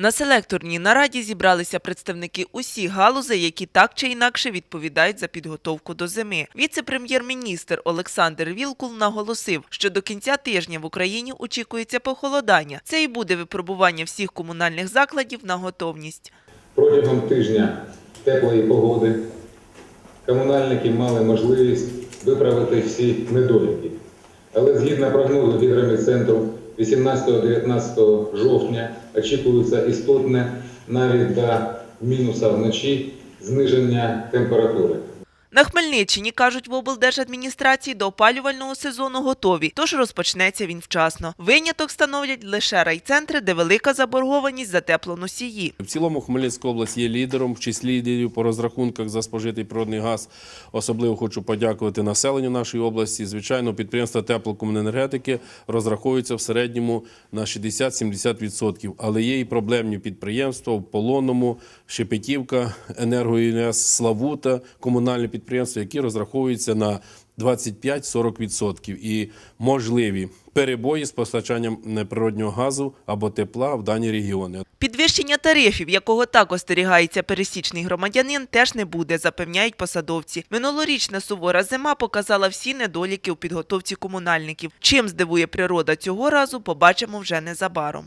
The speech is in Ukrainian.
На селекторній нараді зібралися представники усіх галузей, які так чи інакше відповідають за підготовку до зими. Віце-прем'єр-міністр Олександр Вілкул наголосив, що до кінця тижня в Україні очікується похолодання. Це і буде випробування всіх комунальних закладів на готовність. Протягом тижня теплої погоди комунальники мали можливість виправити всі недоліки. Але згідно прогнозу гідромедцентру 18-19 жовтня очікується істотне навіть до мінуса вночі зниження температури. На Хмельниччині, кажуть в облдержадміністрації, до опалювального сезону готові, тож розпочнеться він вчасно. Виняток становлять лише райцентри, де велика заборгованість за теплоносії. В цілому Хмельницька область є лідером, в числі лідерів по розрахунках за спожитий природний газ. Особливо хочу подякувати населенню нашої області. Звичайно, підприємства теплокомуненергетики розраховуються в середньому на 60-70%. Але є і проблемні підприємства в Полонному, Шепетівка, Енергоінвест, Славута, комунальні підприємства, які розраховуються на 25-40% і можливі перебої з постачанням природнього газу або тепла в дані регіони. Підвищення тарифів, якого так остерігається пересічний громадянин, теж не буде, запевняють посадовці. Минулорічна сувора зима показала всі недоліки у підготовці комунальників. Чим здивує природа цього разу, побачимо вже незабаром.